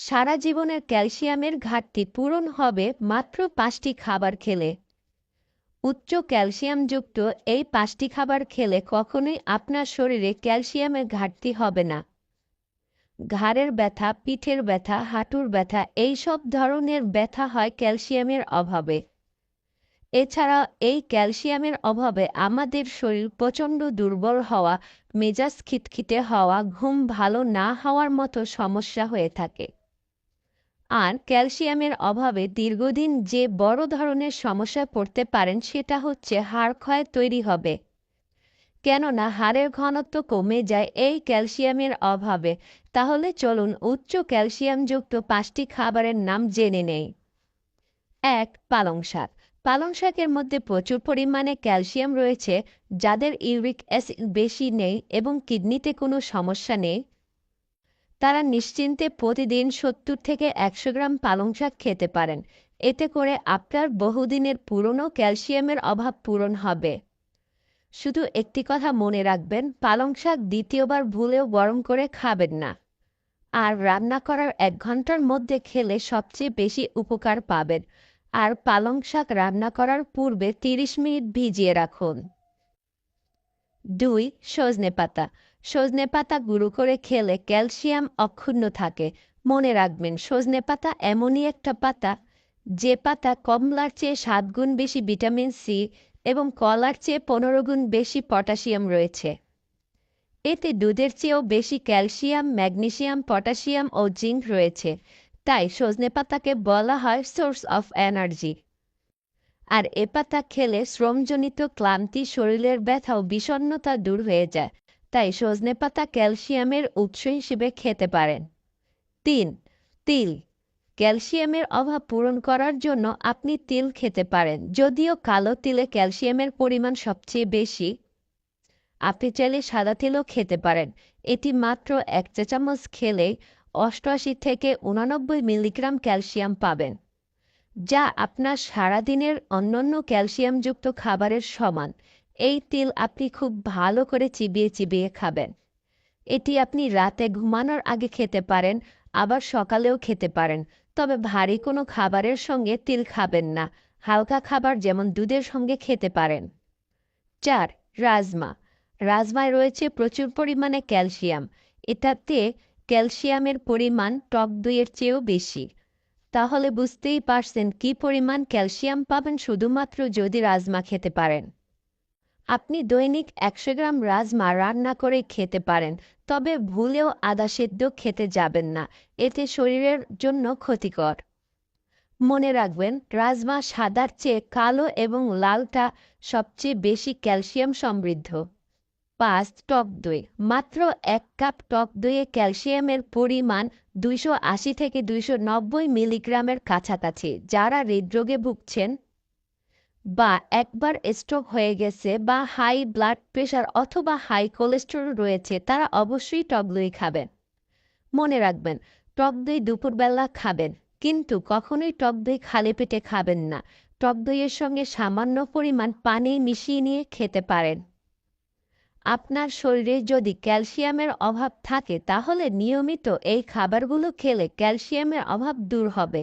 সারা জীবনের ক্যালসিয়ামের ঘাটতি পূরণ হবে মাত্র পাঁচটি খাবার খেলে। উচ্চ ক্যালসিয়ামযুক্ত এই পাঁচটি খাবার খেলে কখনোই আপনার শরীরে ক্যালসিয়ামের ঘাটতি হবে না। ঘাড়ের ব্যথা, পিঠের ব্যথা, হাঁটুর ব্যথা, এই সব ধরনের ব্যথা হয় ক্যালসিয়ামের অভাবে। এছাড়া এই ক্যালসিয়ামের অভাবে আমাদের শরীর প্রচণ্ড দুর্বল হওয়া, মেজাজ খিটখিটে হওয়া, ঘুম ভালো না হওয়ার মতো সমস্যা হয়ে থাকে। আর ক্যালসিয়ামের অভাবে দীর্ঘদিন যে বড় ধরনের সমস্যায় পড়তে পারেন সেটা হচ্ছে হাড় ক্ষয় তৈরি হবে। কেননা হাড়ের ঘনত্ব কমে যায় এই ক্যালসিয়ামের অভাবে। তাহলে চলুন উচ্চ ক্যালসিয়ামযুক্ত পাঁচটি খাবারের নাম জেনে নেই। এক, পালং শাক। পালং শাকের মধ্যে প্রচুর পরিমাণে ক্যালসিয়াম রয়েছে, যাদের ইউরিক অ্যাসিড বেশি নেই এবং কিডনিতে কোনো সমস্যা নেই। তারা নিশ্চিন্তে প্রতিদিন সত্তর থেকে একশো গ্রাম পালং শাক খেতে পারেন। এতে করে আপনার বহুদিনের পুরনো ক্যালসিয়ামের অভাব পূরণ হবে। শুধু একটি কথা মনে রাখবেন, পালং শাক দ্বিতীয়বার ভুলেও গরম করে খাবেন না। আর রান্না করার এক ঘণ্টার মধ্যে খেলে সবচেয়ে বেশি উপকার পাবেন। আর পালং শাক রান্না করার পূর্বে তিরিশ মিনিট ভিজিয়ে রাখুন। দুই, সজনে পাতা। সজনে পাতা গুঁড়ো করে খেলে ক্যালসিয়াম অক্ষুণ্ণ থাকে। মনে রাখবেন, সজনে পাতা এমনই একটা পাতা, যে পাতা কমলার চেয়ে সাত গুণ বেশি ভিটামিন সি এবং কলার চেয়ে পনেরো গুণ বেশি পটাশিয়াম রয়েছে। এতে দুধের চেয়েও বেশি ক্যালসিয়াম, ম্যাগনেসিয়াম, পটাশিয়াম ও জিঙ্ক রয়েছে। তাই সজনে পাতাকে বলা হয় সোর্স অফ এনার্জি। আর এ পাতা খেলে শ্রমজনিত ক্লান্তি, শরীরের ব্যথা ও বিষণ্নতা দূর হয়ে যায়। তাই সজনে পাতা ক্যালসিয়ামের উৎস হিসেবে খেতে পারেন। তিন, তিল। ক্যালসিয়ামের অভাব পূরণ করার জন্য আপনি তিল খেতে পারেন, যদিও কালো তিলে ক্যালসিয়ামের পরিমাণ সবচেয়ে বেশি। আপনি চাইলে সাদা তিলও খেতে পারেন। এটি মাত্র এক চা চামচ খেলেই অষ্টআশি থেকে উনানব্বই মিলিগ্রাম ক্যালসিয়াম পাবেন। যা আপনার সারাদিনের অন্যান্য ক্যালসিয়ামযুক্ত খাবারের সমান। এই তিল আপনি খুব ভালো করে চিবিয়ে চিবিয়ে খাবেন। এটি আপনি রাতে ঘুমানোর আগে খেতে পারেন, আবার সকালেও খেতে পারেন। তবে ভারী কোনো খাবারের সঙ্গে তিল খাবেন না। হালকা খাবার যেমন দুধের সঙ্গে খেতে পারেন। চার, রাজমা। রাজমায় রয়েছে প্রচুর পরিমাণে ক্যালসিয়াম। এটাতে ক্যালসিয়ামের পরিমাণ টক দইয়ের চেয়েও বেশি। তাহলে বুঝতেই পারছেন কি পরিমাণ ক্যালসিয়াম পাবেন শুধুমাত্র যদি রাজমা খেতে পারেন। আপনি দৈনিক একশো গ্রাম রাজমা রান্না করে খেতে পারেন, তবে ভুলেও আদা সেদ্ধ খেতে যাবেন না, এতে শরীরের জন্য ক্ষতিকর। মনে রাখবেন, রাজমা সাদার চেয়ে কালো এবং লালটা সবচেয়ে বেশি ক্যালসিয়াম সমৃদ্ধ। পাঁচ টক দই, মাত্র এক কাপ টক দইয়ে ক্যালসিয়ামের পরিমাণ দুইশো আশি থেকে দুইশো নব্বই মিলিগ্রামের কাছাকাছি। যারা হৃদরোগে ভুগছেন বা একবার স্ট্রোক হয়ে গেছে বা হাই ব্লাড প্রেশার অথবা হাই কোলেস্টেরল রয়েছে, তারা অবশ্যই টক দই খাবেন। মনে রাখবেন, টক দই দুপুরবেলা খাবেন, কিন্তু কখনোই টক দই খালি পেটে খাবেন না। টক দইয়ের সঙ্গে সামান্য পরিমাণ পানি মিশিয়ে নিয়ে খেতে পারেন। আপনার শরীরে যদি ক্যালসিয়ামের অভাব থাকে তাহলে নিয়মিত এই খাবারগুলো খেলে ক্যালসিয়ামের অভাব দূর হবে।